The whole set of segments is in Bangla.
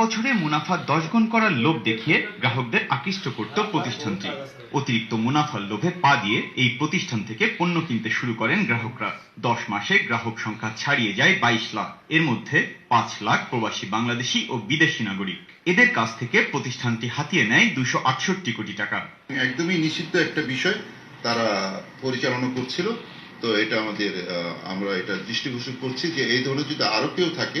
বছরে মুনাফা দশ গুণ করার লোভ দেখিয়ে গ্রাহকদের আকৃষ্ট করত প্রতিষ্ঠানটি। অতিরিক্ত মুনাফার লোভে পা দিয়ে এই প্রতিষ্ঠান থেকে পণ্য কিনতে শুরু করেন গ্রাহকরা। দশ মাসে গ্রাহক সংখ্যা ছাড়িয়ে যায় বাইশ লাখ। এর মধ্যে পাঁচ লাখ প্রবাসী বাংলাদেশি ও বিদেশি নাগরিক। এদের কাছ থেকে প্রতিষ্ঠানটি হাতিয়ে নেয় দুশো আটষট্টি কোটি টাকা। একদমই নিষিদ্ধ একটা বিষয় তারা পরিচালনা করছিল। তো এটা আমাদের আমরা এটা দৃষ্টিগোচর করছি যে এই ধরনের যদি আরও কেউ থাকে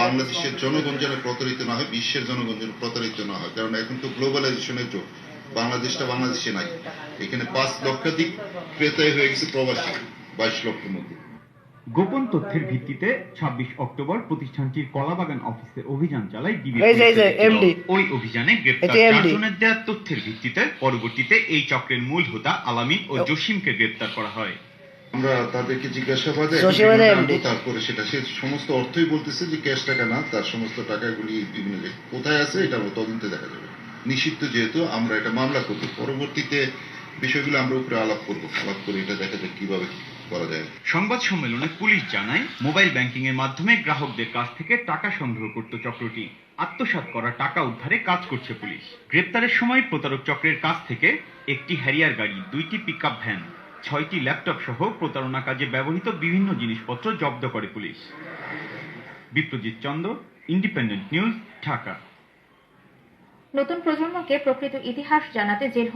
বাংলাদেশের জনগণ যেন প্রতারিত না হয় বিশ্বের জনগণ যেন প্রতারিত না হয়। কারণ এখন তো গ্লোবালাইজেশনের যুগ। বাংলাদেশটা বাংলাদেশে নাই। এখানে পাঁচ লক্ষাধিক ক্রেতাই হয়ে গেছে প্রবাসী বাইশ লক্ষের মধ্যে। গোপন তথ্যের ভিত্তিতে ২৬ অক্টোবর প্রতিষ্ঠানটির কলাবাগান অফিসে অভিযান চালায় ডিবি। ওই অভিযানে গ্রেপ্তার চারজনের দেওয়া তথ্যের ভিত্তিতে পরবর্তীতে এই চক্রের মূল হোতা আলামিন ও জসিমকে গ্রেপ্তার করা হয়। আমরা তাদেরকে জিজ্ঞাসাবাদে তারপরে সেটা। সে সমস্ত অর্থই বলতেছে যে ক্যাশ টাকা না তার সমস্ত টাকাগুলি বিভিন্ন কোথায় আছে এটা আমরা তদন্তে দেখা যাবে। নিষিদ্ধ যেহেতু আমরা এটা মামলা করব। পরবর্তীতে বিষয়গুলো আমরা উপরে আলাপ করব আলাপ করে এটা দেখা যাক কীভাবে করা যায়। সংবাদ সম্মেলনে পুলিশ জানায় মোবাইল ব্যাংকিং এর মাধ্যমে গ্রাহকদের কাছ থেকে টাকা সংগ্রহ করত চক্রটি। আত্মসাৎ করা টাকা উদ্ধারে কাজ করছে পুলিশ। গ্রেপ্তারের সময় প্রতারক চক্রের কাছ থেকে একটি হ্যারিয়ার গাড়ি দুইটি পিকআপ ভ্যান ছয়টি ল্যাপটপ সহ প্রতারণা কাজে ব্যবহৃত বিভিন্ন জিনিসপত্র জব্দ করে police. Biprojit Chandra independent news Dhaka. নতুন প্রজন্মকে প্রকৃত ইতিহাস জানাতে জেল